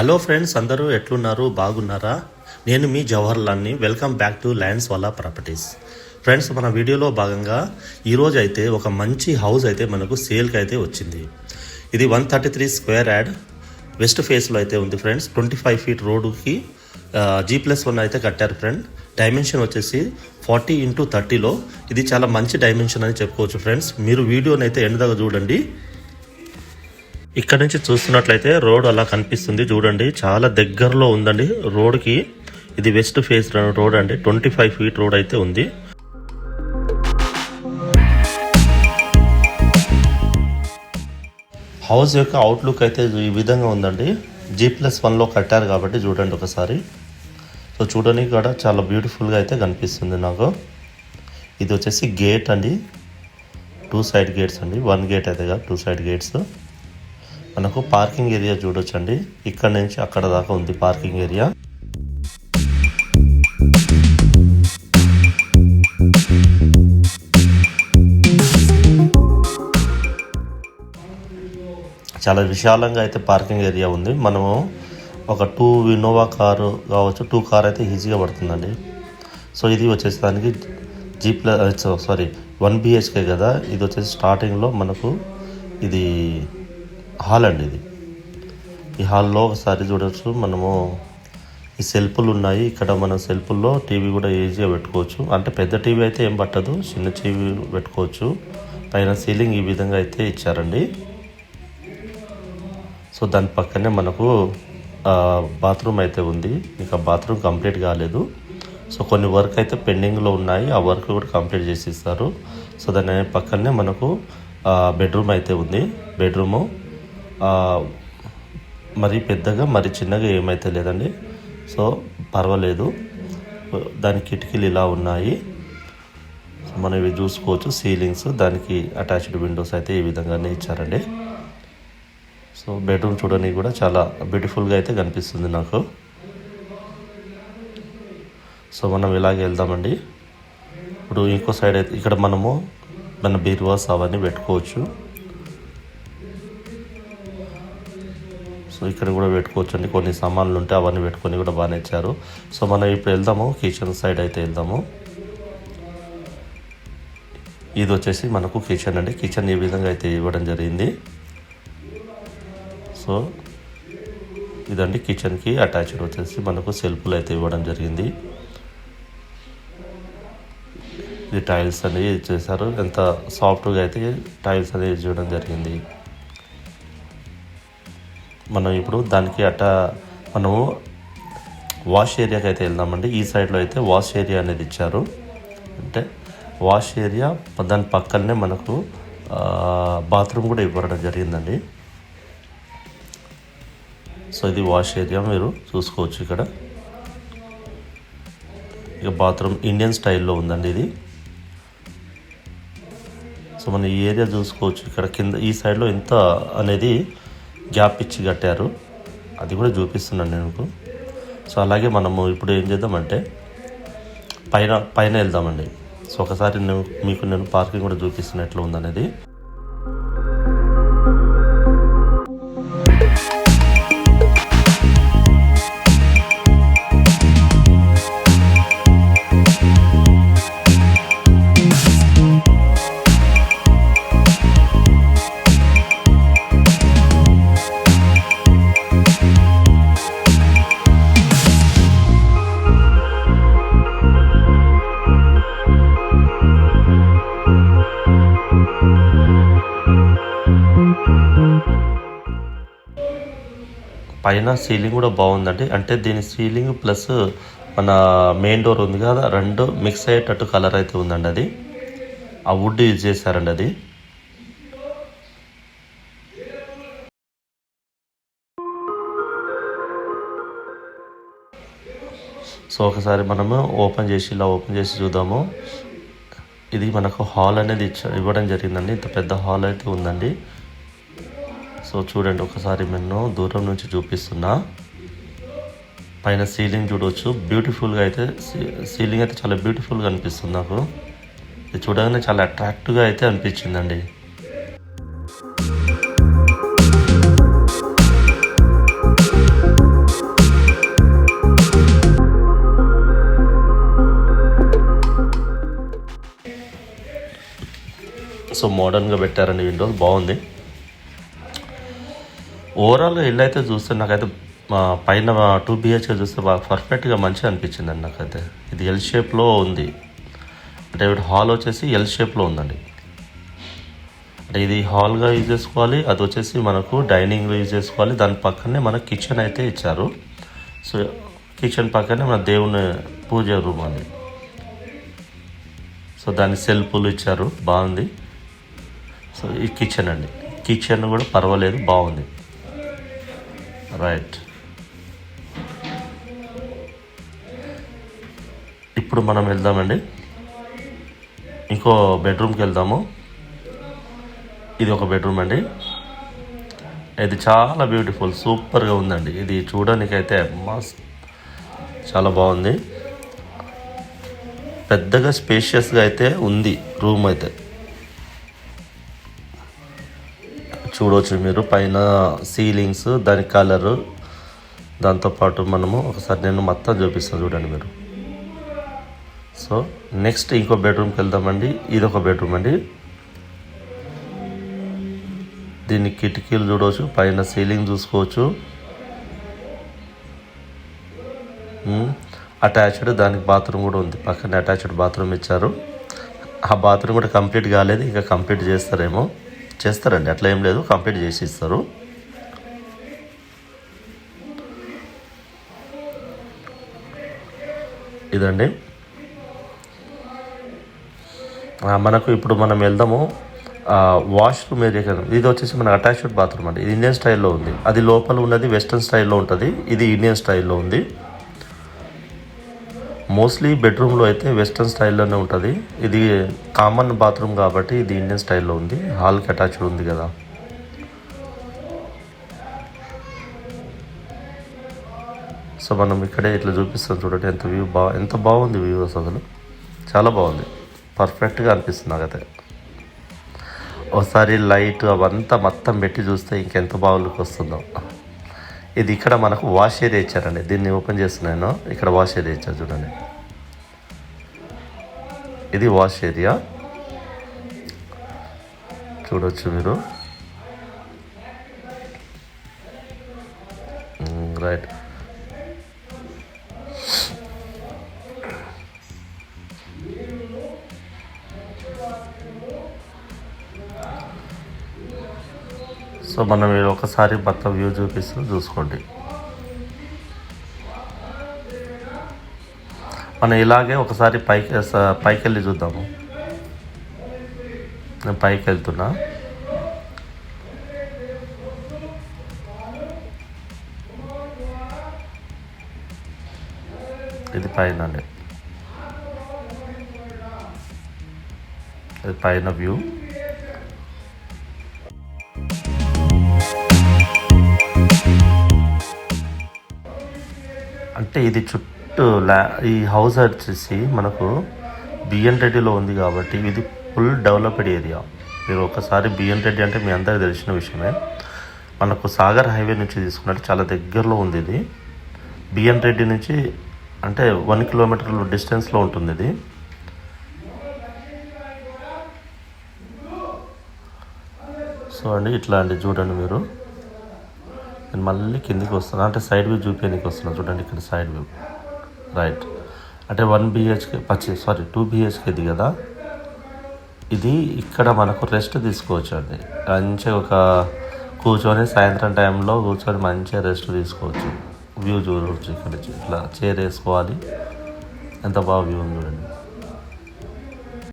Hello friends అందరూ ఎట్లున్నారు? బాగున్నారా? నేను మీ జవహర్లాల్ని. Welcome back to lands wala properties friends మన వీడియోలో భాగంగా ఈరోజు అయితే ఒక మంచి హౌస్ అయితే మనకు సేల్కి అయితే వచ్చింది. ఇది one thirty three square yard west ఫేస్లో అయితే ఉంది ఫ్రెండ్స్ ట్వంటీ ఫైవ్ ఫీట్ రోడ్డుకి జీ ప్లస్ వన్ అయితే కట్టారు ఫ్రెండ్ డైమెన్షన్ వచ్చేసి ఫార్టీ ఇంటూ థర్టీలో ఇది చాలా మంచి డైమెన్షన్ అని చెప్పుకోవచ్చు ఫ్రెండ్స్ మీరు వీడియోని అయితే ఎండ్ దాకా చూడండి. ఇక్కడ నుంచి చూస్తున్నట్లయితే రోడ్ అలా కనిపిస్తుంది. చూడండి చాలా దగ్గరలో ఉందండి. రోడ్కి ఇది వెస్ట్ ఫేస్ రోడ్ అండి. ట్వంటీ ఫైవ్ ఫీట్ రోడ్ అయితే ఉంది. హౌస్ యొక్క అవుట్లుక్ అయితే ఈ విధంగా ఉందండి. జీ ప్లస్ వన్లో కట్టారు కాబట్టి చూడండి ఒకసారి. సో చూడడానికి కూడా చాలా బ్యూటిఫుల్గా అయితే కనిపిస్తుంది నాకు. ఇది వచ్చేసి గేట్ అండి. టూ సైడ్ గేట్స్ అండి. వన్ గేట్ అయితే కాదు టూ సైడ్ గేట్స్. మనకు పార్కింగ్ ఏరియా చూడొచ్చండి. ఇక్కడ నుంచి అక్కడ దాకా ఉంది పార్కింగ్ ఏరియా. చాలా విశాలంగా అయితే పార్కింగ్ ఏరియా ఉంది. మనము ఒక టూ ఇన్నోవా కారు కావచ్చు టూ కార్ అయితే ఈజీగా పడుతుందండి. సో ఇది వచ్చేసి దానికి G plus sorry one BHK కదా. ఇది వచ్చేసి స్టార్టింగ్లో మనకు ఇది హాల్ అండి ఇది. ఈ హాల్లో ఒకసారి చూడొచ్చు. మనము ఈ సెల్ఫులు ఉన్నాయి. ఇక్కడ మన సెల్ఫుల్లో టీవీ కూడా ఈజీగా పెట్టుకోవచ్చు. అంటే పెద్ద టీవీ అయితే ఏం పట్టదు. చిన్న టీవీ పెట్టుకోవచ్చు. పైన సీలింగ్ ఈ విధంగా అయితే ఇచ్చారండి. సో దాని పక్కనే మనకు బాత్రూమ్ అయితే ఉంది. ఇంకా బాత్రూమ్ కంప్లీట్ కాలేదు. సో కొన్ని వర్క్ అయితే పెండింగ్లో ఉన్నాయి. ఆ వర్క్ కూడా కంప్లీట్ చేసి ఇస్తారు సో దాని పక్కనే మనకు బెడ్రూమ్ అయితే ఉంది. బెడ్రూము మరి పెద్దగా మరి చిన్నగా ఏమైతే లేదండి. సో పర్వాలేదు. దాని కిటికీలు ఇలా ఉన్నాయి. సో మనం ఇవి చూసుకోవచ్చు. సీలింగ్స్ దానికి అటాచ్డ్ విండోస్ అయితే ఈ విధంగానే ఇచ్చారండి. సో బెడ్రూమ్ చూడడానికి కూడా చాలా బ్యూటిఫుల్గా అయితే కనిపిస్తుంది నాకు. సో మనం ఇలాగే వెళ్దామండి. ఇప్పుడు ఇంకో సైడ్ అయితే ఇక్కడ మనము మన బీరువాస్ అవన్నీ పెట్టుకోవచ్చు. సో ఇక్కడ కూడా పెట్టుకోవచ్చు అండి కొన్ని సామాన్లు ఉంటే అవన్నీ పెట్టుకొని కూడా బాగానే ఇచ్చారు. సో మనం ఇప్పుడు వెళ్దాము. కిచెన్ సైడ్ అయితే వెళ్దాము. ఇది వచ్చేసి మనకు కిచెన్ అండి. కిచెన్ ఈ విధంగా అయితే ఇవ్వడం జరిగింది. సో ఇదండి కిచెన్కి అటాచ్డ్ వచ్చేసి మనకు సెల్ఫ్లు అయితే ఇవ్వడం జరిగింది. ఇది టైల్స్ అనేది చేశారు. ఎంత సాఫ్ట్గా అయితే టైల్స్ అనేది చేయడం జరిగింది. మనం ఇప్పుడు దానికి అట్ట మనము వాష్ ఏరియాకి అయితే వెళ్దామండి. ఈ సైడ్లో అయితే వాష్ ఏరియా అనేది ఇచ్చారు. అంటే వాష్ ఏరియా దాని పక్కనే మనకు బాత్రూమ్ కూడా ఇవ్వడం జరిగిందండి. సో ఇది వాష్ ఏరియా మీరు చూసుకోవచ్చు ఇక్కడ. ఇక బాత్రూమ్ ఇండియన్ స్టైల్లో ఉందండి ఇది. సో మనం ఈ ఏరియా చూసుకోవచ్చు ఇక్కడ. కింద ఈ సైడ్లో ఎంత అనేది గ్యాప్ ఇచ్చి కట్టారు. అది కూడా చూపిస్తున్నాను నేను సో అలాగే మనము ఇప్పుడు ఏం చేద్దామంటే పైన పైన వెళ్దామండి. సో ఒకసారి నేను మీకు నేను పార్కింగ్ కూడా చూపిస్తున్నట్లు ఉందనేది. పైన సీలింగ్ కూడా బాగుందండి. అంటే దీని సీలింగ్ ప్లస్ మన మెయిన్ డోర్ ఉంది కదా రెండు మిక్స్ అయ్యేటట్టు కలర్ అయితే ఉందండి అది. ఆ వుడ్ యూజ్ చేశారండి అది. సో ఒకసారి మనము ఓపెన్ చేసి ఇలా ఓపెన్ చేసి చూద్దాము. ఇది మనకు హాల్ అనేది ఇచ్చ ఇవ్వడం జరిగిందండి. ఇంత పెద్ద హాల్ అయితే ఉందండి. సో చూడండి ఒకసారి నేను దూరం నుంచి చూపిస్తున్నా. పైన సీలింగ్ చూడవచ్చు బ్యూటిఫుల్గా అయితే సీలింగ్ అయితే చాలా బ్యూటిఫుల్గా అనిపిస్తుంది నాకు. ఇది చూడగానే చాలా అట్రాక్టివ్గా అయితే అనిపించిందండి. సో మోడర్న్గా పెట్టారండి విండోస్ బాగుంది. ఓవరాల్గా ఇల్లు అయితే చూస్తే నాకైతే మా పైన టూ బిహెచ్కే చూస్తే బాగా పర్ఫెక్ట్గా మంచిగా అనిపించింది అండి నాకైతే. ఇది ఎల్ షేప్లో ఉంది. అంటే ఇప్పుడు హాల్ వచ్చేసి ఎల్ షేప్లో ఉందండి. అంటే ఇది హాల్గా యూజ్ చేసుకోవాలి అది వచ్చేసి మనకు డైనింగ్లో యూజ్ చేసుకోవాలి. దాని పక్కనే మనకు కిచెన్ అయితే ఇచ్చారు. సో కిచెన్ పక్కనే మన దేవుని పూజ రూమ్ అండి. సో దాని సెల్ఫ్లు ఇచ్చారు. బాగుంది. సో ఈ కిచెన్ అండి. కిచెన్ కూడా పర్వాలేదు బాగుంది. రైట్ ఇప్పుడు మనం వెళ్దామండి. ఇంకో బెడ్రూమ్కి వెళ్దాము. ఇది ఒక బెడ్రూమ్ అండి. ఇది చాలా బ్యూటిఫుల్ సూపర్గా ఉందండి. ఇది చూడడానికి అయితే మస్త్ చాలా బాగుంది. పెద్దగా స్పేషియస్గా అయితే ఉంది రూమ్ అయితే. చూడవచ్చు మీరు. పైన సీలింగ్స్ దాని కలరు. దాంతోపాటు మనము ఒకసారి నేను మొత్తం చూపిస్తాను చూడండి మీరు. సో నెక్స్ట్ ఇంకో బెడ్రూమ్కి వెళ్దామండి. ఇది ఒక బెడ్రూమ్ అండి. దీన్ని కిటికీలు చూడవచ్చు పైన సీలింగ్ చూసుకోవచ్చు. అటాచ్డ్ దానికి బాత్రూమ్ కూడా ఉంది. పక్కన అటాచ్డ్ బాత్రూమ్ ఇచ్చారు. ఆ బాత్రూమ్ కూడా కంప్లీట్ కాలేదు ఇంకా కంప్లీట్ చేస్తారేమో. చేస్తారండి. అట్లా ఏం లేదు. కంప్లీట్ చేసి ఇస్తారు. ఇదండి. మనకు ఇప్పుడు మనం వెళ్దాము. వాష్రూమ్ ఏరియా ఇది వచ్చేసి మన అటాచ్డ్ బాత్రూమ్ అండి. ఇది ఇండియన్ స్టైల్లో ఉంది. అది లోపల ఉన్నది వెస్ట్రన్ స్టైల్లో ఉంటుంది. ఇది ఇండియన్ స్టైల్లో ఉంది. మోస్ట్లీ బెడ్రూమ్లో అయితే వెస్ట్రన్ స్టైల్లోనే ఉంటుంది. ఇది కామన్ బాత్రూమ్ కాబట్టి ఇది ఇండియన్ స్టైల్లో ఉంది. హాల్కి అటాచ్డ్ ఉంది కదా. సో మనం ఇక్కడే ఇట్లా చూపిస్తాం చూడండి ఎంత వ్యూ బా ఎంత బాగుంది వ్యూ అసలు. చాలా బాగుంది. పర్ఫెక్ట్గా అనిపిస్తుంది నాకైతే. ఒకసారి లైట్ అవంతా మొత్తం పెట్టి చూస్తే ఇంకెంత బాగా లుక్ వస్తుందో. ఇది ఇక్కడ మనకు వాష్ ఏరియా ఇచ్చారండి దీన్ని ఓపెన్ చేస్తున్నాను ఇక్కడ వాష్ ఏరియా ఇచ్చారు చూడండి. ఇది వాష్ ఏరియా. చూడొచ్చు మీరు. రైట్. సో మనం ఒకసారి మొత్తం వ్యూ చూపిస్తూ చూసుకోండి. మనం ఇలాగే ఒకసారి పైకి స- పైకి వెళ్ళి చూద్దాము. నేను పైకి వెళ్తున్నా ఇది పైన అండి ఇది పైన వ్యూ. అంటే ఇది చుట్టూ ల్యా ఈ హౌస్ వచ్చేసి మనకు బిఎన్ రెడ్డిలో ఉంది కాబట్టి ఇది ఫుల్ డెవలప్డ్ ఏరియా మీరు ఒకసారి బిఎన్ రెడ్డి అంటే మీ అందరికీ తెలిసిన విషయమే. మనకు సాగర్ హైవే నుంచి తీసుకున్నట్టు చాలా దగ్గరలో ఉంది ఇది. బిఎన్ రెడ్డి నుంచి అంటే వన్ కిలోమీటర్లు డిస్టెన్స్లో ఉంటుంది ఇది. సో అండి ఇట్లా అండి చూడండి మీరు. నేను మళ్ళీ కిందికి వస్తాను అంటే సైడ్ వ్యూ చూపించడానికి వస్తున్నాను చూడండి ఇక్కడ సైడ్ వ్యూ రైట్ అంటే వన్ బిహెచ్కే పచ్చి సారీ టూ బిహెచ్కేది కదా. ఇది ఇక్కడ మనకు రెస్ట్ తీసుకోవచ్చు అండి మంచిగా ఒక కూర్చొని సాయంత్రం టైంలో కూర్చొని మంచిగా రెస్ట్ తీసుకోవచ్చు. వ్యూ చూడవచ్చు ఇక్కడ ఇట్లా చైర్ వేసుకోవాలి. ఎంత బాగా వ్యూ ఉంది చూడండి.